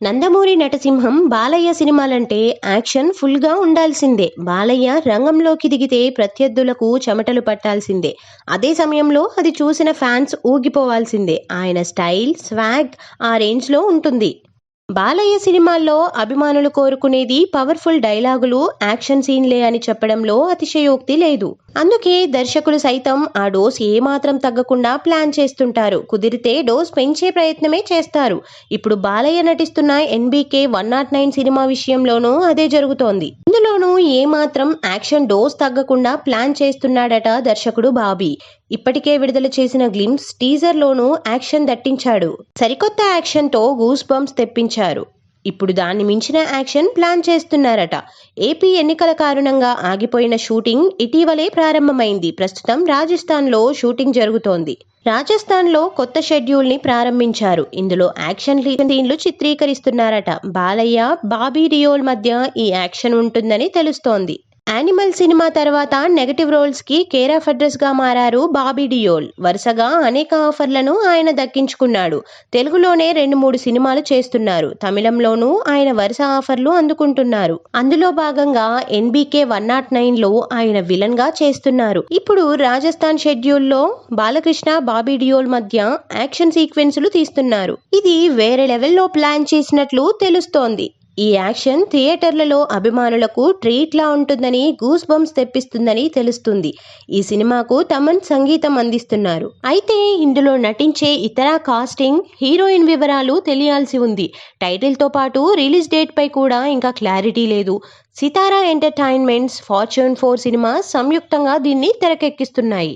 నందమూరి నటసింహం బాలయ్య సినిమాలంటే యాక్షన్ ఫుల్గా ఉండాల్సిందే. బాలయ్య రంగంలోకి దిగితే ప్రత్యర్థులకు చెమటలు పట్టాల్సిందే. అదే సమయంలో అది చూసిన ఫ్యాన్స్ ఊగిపోవాల్సిందే. ఆయన స్టైల్ స్వాగ్ ఆ రేంజ్లో ఉంటుంది. బాలయ్య సినిమాల్లో అభిమానులు కోరుకునేది పవర్ఫుల్ డైలాగులు యాక్షన్ సీన్లే అని చెప్పడంలో అతిశయోక్తి లేదు. అందుకే దర్శకులు సైతం ఆ డోస్ ఏమాత్రం తగ్గకుండా ప్లాన్ చేస్తుంటారు. కుదిరితే డోస్ పెంచే ప్రయత్నమే చేస్తారు. ఇప్పుడు బాలయ్య నటిస్తున్న NBK one not nine cinema విషయంలోనూ అదే జరుగుతోంది. ఇందులోనూ ఏమాత్రం యాక్షన్ డోస్ తగ్గకుండా ప్లాన్ చేస్తున్నాడట దర్శకుడు బాబీ. ఇప్పటికే విడుదల చేసిన గ్లిమ్స్ టీజర్లోనూ యాక్షన్ దట్టించాడు. సరికొత్త యాక్షన్తో గూస్ బంప్స్ తెప్పించారు. ఇప్పుడు దాన్ని మించిన యాక్షన్ ప్లాన్ చేస్తున్నారట. ఏపీ ఎన్నికల కారణంగా ఆగిపోయిన షూటింగ్ ఇటీవలే ప్రారంభమైంది. ప్రస్తుతం రాజస్థాన్లో షూటింగ్ జరుగుతోంది. రాజస్థాన్లో కొత్త షెడ్యూల్ని ప్రారంభించారు. ఇందులో యాక్షన్ దీనిలో చిత్రీకరిస్తున్నారట. బాలయ్య బాబీ డియోల్ మధ్య ఈ యాక్షన్ ఉంటుందని తెలుస్తోంది. యానిమల్ సినిమా తర్వాత నెగటివ్ రోల్స్కి కేర్ ఆఫ్ అడ్రస్గా మారారు బాబీ డియోల్. వరుసగా అనేక ఆఫర్లను ఆయన దక్కించుకున్నాడు. తెలుగులోనే రెండు మూడు సినిమాలు చేస్తున్నారు. తమిళంలోనూ ఆయన వరుస ఆఫర్లు అందుకుంటున్నారు. అందులో భాగంగా ఎన్బీకే వన్ నాట్ నైన్లో ఆయన విలన్గా చేస్తున్నారు. ఇప్పుడు రాజస్థాన్ షెడ్యూల్లో బాలకృష్ణ బాబీ డియోల్ మధ్య యాక్షన్ సీక్వెన్సులు తీస్తున్నారు. ఇది వేరే లెవెల్లో ప్లాన్ చేసినట్లు తెలుస్తోంది. ఈ యాక్షన్ థియేటర్లలో అభిమానులకు ట్రీట్లా ఉంటుందని గూస్ బంప్స్ తెప్పిస్తుందని తెలుస్తుంది. ఈ సినిమాకు తమన్ సంగీతం అందిస్తున్నారు. అయితే ఇందులో నటించే ఇతర కాస్టింగ్ హీరోయిన్ వివరాలు తెలియాల్సి ఉంది. టైటిల్తో పాటు రిలీజ్ డేట్ పై కూడా ఇంకా క్లారిటీ లేదు. Sithara entertainments fortune four cinema సంయుక్తంగా దీన్ని తెరకెక్కిస్తున్నాయి.